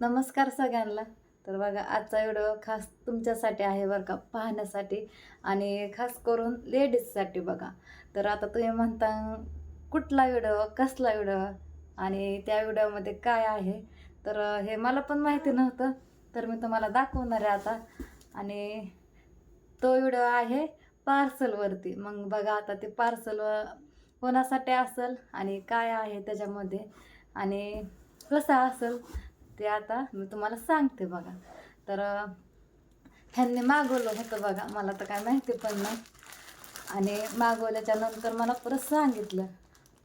नमस्कार सगळ्यांना. तर बघा आजचा व्हिडिओ खास तुमच्यासाठी आहे बरं का पाहण्यासाठी आणि खास करून लेडीजसाठी बघा. तर आता तुम्ही म्हणता कुठला व्हिडिओ कसला व्हिडिओ आणि त्या व्हिडिओमध्ये काय आहे? तर हे मला पण माहिती नव्हतं तर मी तुम्हाला दाखवणार आहे आता. आणि तो व्हिडिओ आहे पार्सलवरती. मग बघा आता ते पार्सल कोणासाठी असेल आणि काय आहे त्याच्यामध्ये. आणि कसं असेल ते आता मी तुम्हाला सांगते बघा. तर ह्यांनी मागवलं होतं बघा. मला तर काय माहिती पण नाही. आणि मागवल्याच्या नंतर मला परत सांगितलं.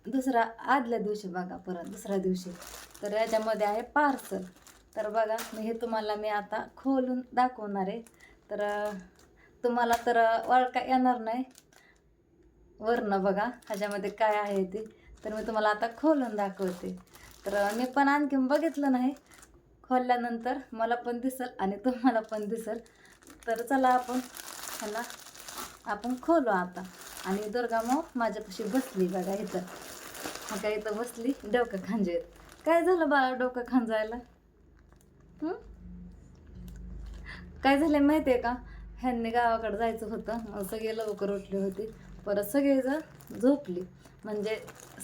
दुसरा आदल्या दिवशी बघा परत दुसऱ्या दिवशी. तर याच्यामध्ये आहे पार्सल तर बघा मी हे तुम्हाला मी आता खोलून दाखवणार आहे. तर तुम्हाला तर अं, ओळखा येणार नाही. वरनं बघा ह्याच्यामध्ये काय आहे ते. तर मी तुम्हाला आता खोलून दाखवते. तर मी पण आणखीन बघितलं नाही. खोलल्यानंतर मला पण दिसल आणि तुम्हाला पण दिसल. तर चला आपण ह्याला आपण खोलू आता. आणि दुर्गा माऊ माझ्यापाशी बसली बघा इथं. मग काय इथं बसली? डोकं खांजेत. काय झालं बाळा डोकं खांजायला? काय झालं माहिती आहे का? ह्यांनी गावाकडे जायचं होतं. मग सगळे लवकर उठले होते. परत सगळेजण झोपली. म्हणजे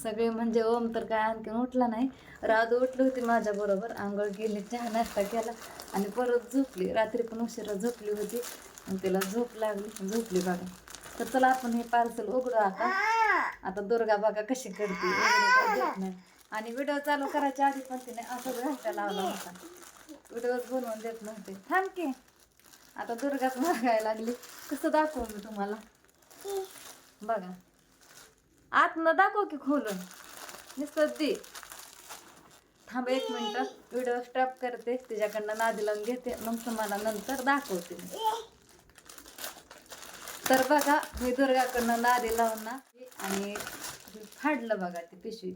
सगळे म्हणजे ओम तर काय आणखीन उठला नाही. राधू उठली होती माझ्याबरोबर आंघोळ केली चहा नाश्ता केला आणि परत झोपली. रात्री पण उशिरा झोपली होती. आणि तिला झोप लागली. झोपली बघा तर चला आपण हे पार्सल उघडू आता. आता दुर्गा बघा कशी करते काय नाही. आणि व्हिडिओ चालू करायच्या आधी पण तिने असंच घालता लावला होता. व्हिडिओच बनवून देत नव्हते. थांब की. आता दुर्गाच मागायला लागली. कसं दाखवू मी तुम्हाला. बघा. आतनं दाखव की खोलून. नुसतं दे. थांब एक मिनटं. व्हिडिओ स्टॉप करते. तिच्याकडनं नादी लावून घेते. मग तुम्हाला नंतर दाखवते तर बघा मी दुर्गाकडनं नादी लावून ना आणि फाडलं बघा ती पिशवी.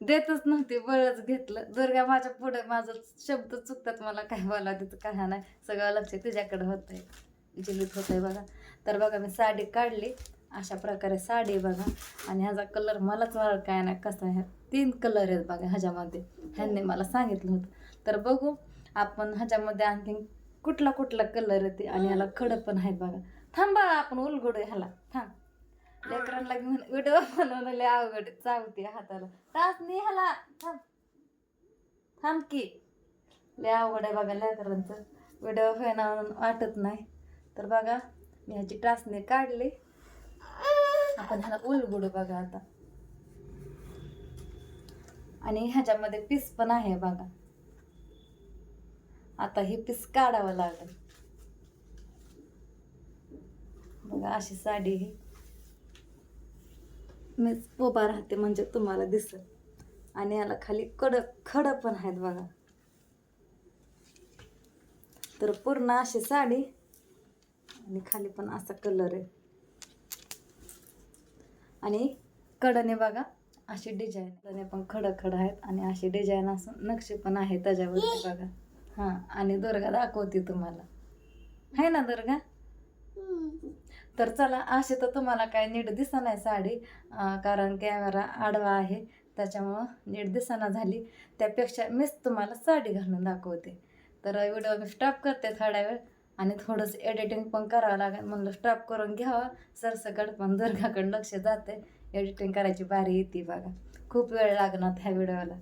देतच नव्हती बळच घेतलं. दुर्गा माझ्या पुढे माझं शब्द चुकतात मला काय बोला तिथं काय नाही. सगळं लक्ष तुझ्याकडे होत आहे जिलीत होत आहे बघा. तर बघा मी साडी काढली. अशा प्रकारे साडी आहे बघा. आणि ह्याचा कलर मलाच मला काय नाही कसा आहे तीन कलर आहेत बघा ह्याच्यामध्ये. ह्यांनी मला सांगितलं होतं. तर बघू आपण ह्याच्यामध्ये आणखीन कुठला कुठला कलर येते आणि ह्याला खडं पण आहेत बघा. थांबा आपण उलगडू ह्याला. थांब. लेकरांना घेऊन व्हिडिओ बनवणं लय अवघड चावते हाताला. तास नाही ह्याला थांब. थांब की. लय अवघड आहे बघा लेकरांचं. व्हिडिओ होईना म्हणून वाटत नाही. तर बघा मी ह्याची टाचणी काढली. आपण ह्याला उलगडू बघा आता. आणि ह्याच्यामध्ये पीस पण आहे बघा. आता हे पीस काढावं लागेल. बघा अशी साडी ही मीच उभा राहते म्हणजे तुम्हाला दिसत आणि याला खाली कडक खडं पण आहेत बघा. तर पूर्ण अशी साडी आणि खाली पण असा कलर आहे. आणि कडने बघा अशी डिझाईन कडने पण खडं खडं आहेत आणि अशी डिझाईन असं नक्षी पण आहे त्याच्यावरती बघा. हां आणि दुर्गा दाखवते तुम्हाला. आहे ना दुर्गा? तर चला असे तर तुम्हाला काय नीट दिसा नाही साडी कारण कॅमेरा आडवा आहे त्याच्यामुळं नीट दिसाना झाली. त्यापेक्षा मीच तुम्हाला साडी घालून दाखवते. तर व्हिडिओ मी स्टॉप करते थोड्या वेळ आणि थोडंसं एडिटिंग पण करावं लागेल. म्हणलं स्टॉप करून घ्यावं. सरसकट पण दुर्गाकडं लक्ष जाते. एडिटिंग करायची बारी येते बघा. खूप वेळ लागणार ह्या व्हिडिओला.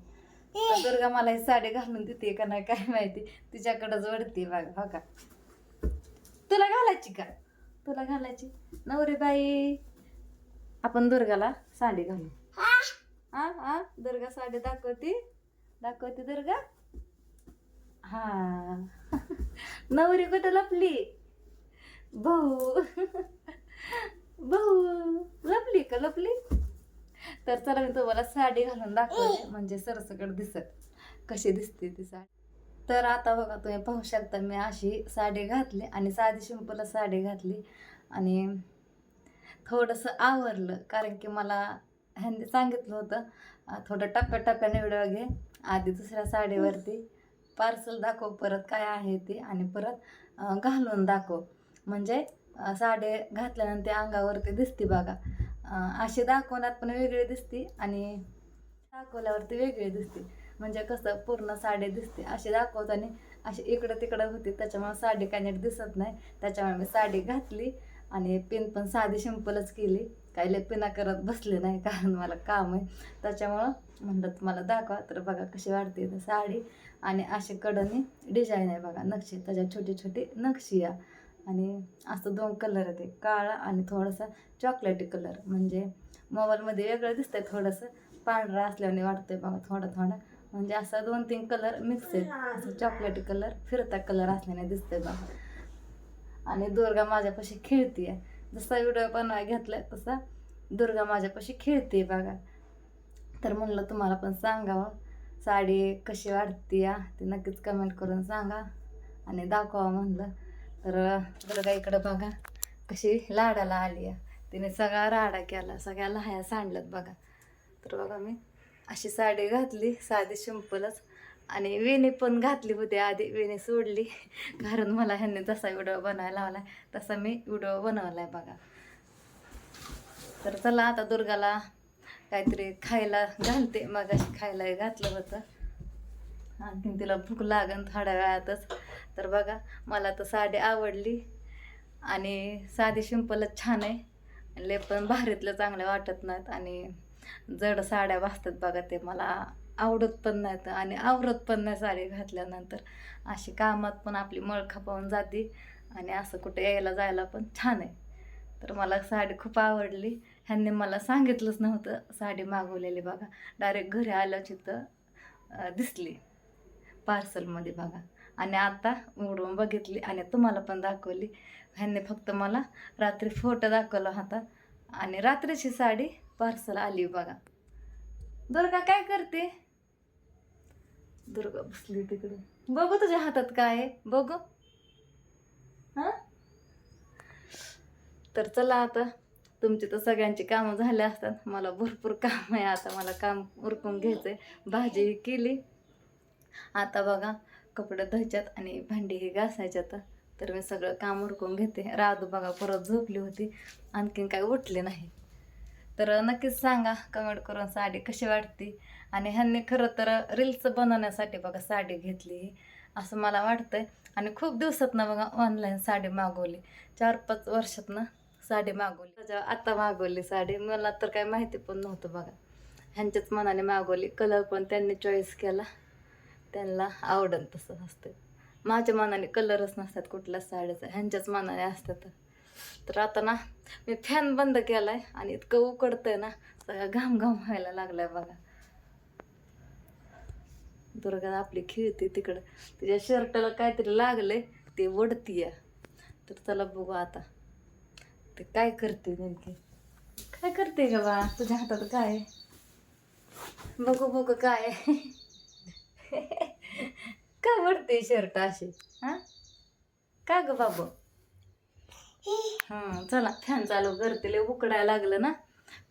दुर्गा मला ही साडी घालून देते का नाही काय माहिती. तिच्याकडंच वडते बघा हो का? तुला घालायची का? तुला घालायची. नवरी बाई. आपण दुर्गाला साडी घालू. हा? हा दुर्गा साडी दाखवते. दाखवते दुर्गा. हा. नवरी कुठं लपली? भाऊ. भाऊ लपली का लपली? तर चला मी तुम्हाला साडी घालून दाखवते. म्हणजे सरसकट दिसत. कशी दिसते ती साडी? तर आता बघा तुम्ही पाहू शकता मी अशी साडी घातली आणि साधी शिंपल साडी घातली आणि थोडंसं आवरलं कारण की मला ह्यांनी सांगितलं होतं थोडं टप्प्याटप्प्याने व्हिडिओ घे आधी दुसऱ्या साडीवरती पार्सल दाखव परत काय आहे ते आणि परत घालून दाखव. म्हणजे साडी घातल्यानंतर अंगावरती दिसते बघा. अशी दाखवण्यात पण वेगळी दिसते आणि दाखवल्यावरती वेगळी दिसते. म्हणजे कसं पूर्ण साडी दिसते अशी दाखवताना अशी इकडं तिकडं होती त्याच्यामुळे साडी काय नीट दिसत नाही. त्याच्यामुळे मी साडी घातली आणि पिन पण साधी सिंपलच केली. काही लगपिना करत बसले नाही कारण मला काम आहे. त्याच्यामुळं म्हणलं तुम्हाला दाखवा तर बघा कशी वाटते तर साडी. आणि असे कडनी डिझाईन आहे बघा नक्षी त्याच्यात छोटी छोटी नक्षी या आणि असं दोन कलर आहेत काळा आणि थोडासा चॉकलेटी कलर म्हणजे मोबाईलमध्ये वेगळं दिसतंय थोडंसं पांढरा असल्याने वाटतंय बघा थोडं थोडं. म्हणजे असा दोन तीन कलर मिक्स आहेत. असं चॉकलेटी कलर फिरता कलर असल्याने दिसतंय बघा. आणि दुर्गा माझ्यापाशी खेळतीये. जसा व्हिडिओ बनवाय घेतलाय तसा दुर्गा माझ्यापाशी खेळते बघा. तर म्हणलं तुम्हाला पण सांगावं साडी कशी वाटते या ते नक्कीच कमेंट करून सांगा. आणि दाखवा म्हणलं. तर दुर्गा इकडं बघा कशी लाडाला आली आहे तिने सगळा राडा केला सगळ्या लहाया सांडल्यात बघा. तर बघा मी अशी साडी घातली साधी शिंपलच. आणि वेणी पण घातली होती आधी वेणी सोडली. कारण मला ह्यांनी जसा व्हिडिओ बनवायला लावला तसा मी व्हिडिओ आहे बघा. तर चला आता दुर्गाला काहीतरी खायला घालते. मग अशी खायला घातलं होतं. आणखीन तिला भूक लागन थोड्या वेळातच. तर बघा मला तर साडी आवडली. आणि साधी शिंपलच छान आहे. लय पण भारीतलं चांगलं वाटत नाहीत. आणि जड साड्या वाजतात बघा ते मला. आवडत पण नाहीत आणि आवरत पण नाही साडी घातल्यानंतर. अशी कामात पण आपली मळ खपावून जाते आणि असं कुठे यायला जायला पण छान आहे. तर मला साडी खूप आवडली. ह्यांनी मला सांगितलंच नव्हतं साडी मागवलेली बघा. डायरेक्ट घरी आल्याची तर दिसली. पार्सलमध्ये बघा. आणि आता उघडून बघितली आणि तुम्हाला पण दाखवली. ह्यांनी फक्त मला रात्री फोटो दाखवला होता. आणि रात्रीची साडी पार्सल आली बघा. दुर्गा काय करते? दुर्गा बसली तिकडे बघू तुझ्या हातात काय आहे. बघू. हां? तर चला आता. तुमची तर सगळ्यांची कामं झाले असतात. मला भरपूर काम आहे. आता मला काम उरकून घ्यायचंय. भाजी केली. आता बघा कपडे धुयच्यात आणि भांडी घासायच्यात. तर मी सगळं काम उरकून घेते. राधू बघा परत झोपली होती. आणखीन काय उठले नाही. तर नक्कीच सांगा कमेंट करून साडी कशी वाटते? आणि ह्यांनी खरं तर रील्स बनवण्यासाठी बघा साडी घेतली असं मला वाटतंय. आणि खूप दिवसातनं बघा ऑनलाईन साडी मागवली. चार पाच वर्षातनं साडी मागवली. त्याच्या आता मागवली साडी. मला तर काही माहिती पण नव्हतं बघा. ह्यांच्याच मनाने मागवली. कलर पण त्यांनी चॉईस केला. त्यांना आवडल तसं असतं माझ्या मनाने कलरच नसतात कुठल्याच साडीचा. ह्यांच्याच मनाने असतात. तर आता ना मी फॅन बंद केलाय आणि इतकं उकडतंय ना सगळा घाम घाम व्हायला लागलाय बघा. दुर्गा आपली खेळते तिकडं. तिच्या शर्टला काहीतरी लागलंय ते वडतीय. तर चला बघू आता. ते काय करते नेमकी? काय करते ग बा तुझ्या हातात काय बघू बघू काय का वडते शर्ट अशी? हा? का ग बाबू? हां चला फॅन चालू करते लय उकडायला लागलं ना.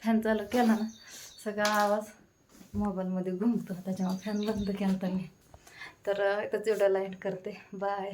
फॅन चालू केला ना. सगळा आवाज मोबाईलमध्ये घुमतो. त्याच्यामुळे फॅन बंद केला मी. तर इथंच एवढं लाइट करते. बाय